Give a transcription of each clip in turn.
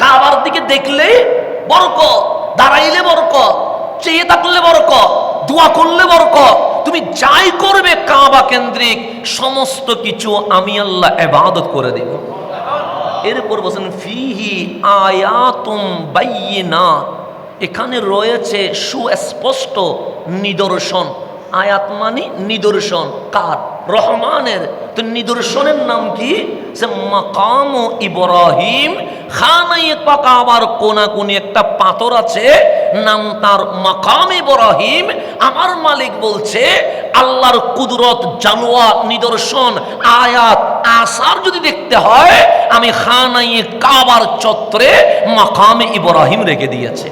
কাবার দিকে দেখলে বরকত, দাঁড়াইলে বরকত, চেয়ে থাকলে বরকত, দোয়া করলে বরকত, তুমি যাই করবে কাবা কেন্দ্রিক, সমস্ত কিছু আমি আল্লাহ এবাদত করে দেব। এরপর বলছেন, ফিহি আয়াতুম বাইয়িনা, এখানে রয়েছে সুস্পষ্ট নিদর্শন। আয়াত মানে নিদর্শন, কার? রহমানের। তো নিদর্শনের নাম কি? সে মাকাম ইব্রাহিম খানাই পাকাবার কোনা কোনি একটা পাথর আছে, নাম তার মাকাম ইব্রাহিম। আমার মালিক বলছে, আল্লাহর কুদরত, জানোয়া, নিদর্শন, আয়াত, আসার যদি দেখতে হয়, আমি খানাই কাবার চত্বরে মাকামে ইব্রাহিম রেখে দিয়েছে।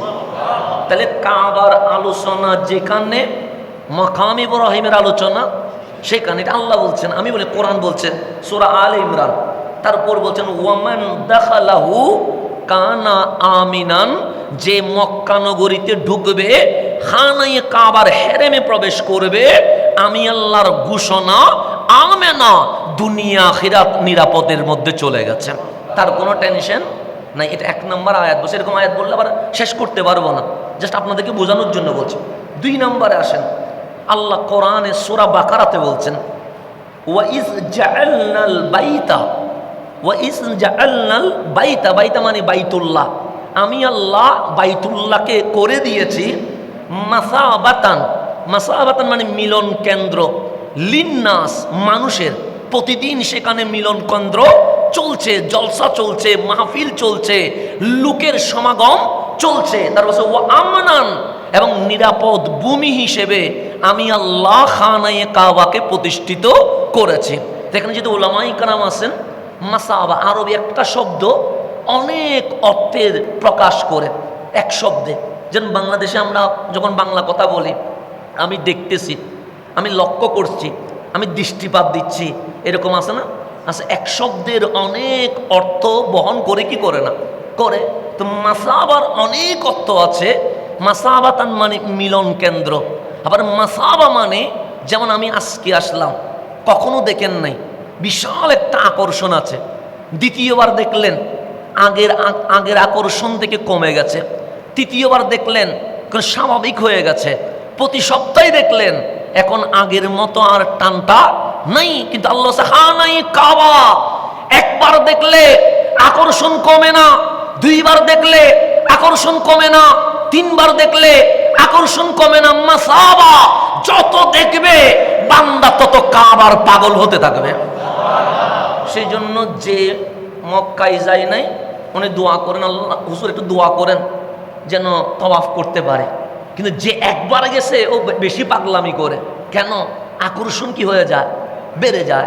তাহলে কাবার আলোচনা যেখানে, মাকাম ইব্রাহিমের আলোচনা, সেখানে। আল্লাহ বলছেন, আমি বলি, কোরআন বলছেন, সুরা আল ইমরান। তারপর বলছেন, ওয়ামান দেখালাহু কানা আমিনান যে মক্কা নগরীতে ঢুকবে খানাই কাবার হেরেমে প্রবেশ করবে, আমি আল্লাহর ঘোষণা, আমেনা দুনিয়া খিরাত নিরাপদের মধ্যে চলে গেছে। তার কোনো টেনশন না এটা এক নম্বর আয়াত। বলছে এরকম আয়াত বললে আবার শেষ করতে পারব না। জাস্ট আপনাদেরকে বোঝানোর জন্য বলছি। দুই নম্বরে আসেন, আল্লাহ কোরআনে সোরা বাকারাতে বলছেন, ওয়া ইজ জাআলনাল বাইতা বাইতা বাইতা মানে বাইতুল্লাহ। আমি আল্লাহ বাইতুল্লাহকে করে দিয়েছি মাসাবাতান। মাসাবাতান মানে মিলন কেন্দ্র। লিন্নাস মানুষের প্রতিদিন সেখানে মিলন কেন্দ্র চলছে, জলসা চলছে, মাহফিল চলছে, লোকের সমাগম চলছে। তার পাশে ও আমনান এবং নিরাপদ ভূমি হিসেবে আমি আল্লাহ খানায়ে কাবাকে প্রতিষ্ঠিত করেছি। এখানে যদি ওলামাই কারাম আছেন মাসাবা, আরবি একটা শব্দ অনেক অর্থের প্রকাশ করে, এক শব্দে। যেন বাংলাদেশে আমরা যখন বাংলা কথা বলি, আমি দেখতেছি, আমি লক্ষ্য করছি, আমি দৃষ্টিপাত দিচ্ছি, এরকম আছে না? আচ্ছা এক শব্দের অনেক অর্থ বহন করে কি করে না? করে। তো মাসাবার অনেক অর্থ আছে মাসাবা তার মানে মিলন কেন্দ্র। আবার মাসাবা মানে যেমন আমি আজকে আসলাম, কখনো দেখেন নাই বিশাল একটা আকর্ষণ আছে। দ্বিতীয়বার দেখলেন আগের আগের আকর্ষণ থেকে কমে গেছে। তৃতীয়বার দেখলেন স্বাভাবিক হয়ে গেছে। প্রতি সপ্তাহে দেখলেন এখন আগের মতো আর টানটা নাই, কিন্তু আল্লাহ হা নাই কাবা একবার দেখলে আকর্ষণ কমে না, দুইবার দেখলে আকর্ষণ কমে না, তিনবার দেখলে আকর্ষণ কমে না। মাসাবা, যত দেখবে বান্দা তত কাবার পাগল হতে থাকবে। সেই জন্য যে মক্কায় যায় নাই, উনি দোয়া করেন, আল্লাহ হুসুর একটু দোয়া করেন, যেন তওয়াফ করতে পারে। কিন্তু যে একবার গেছে, ও বেশি পাগলামি করে। কেন? আকর্ষণ কি হয়ে যায়? বেড়ে যায়।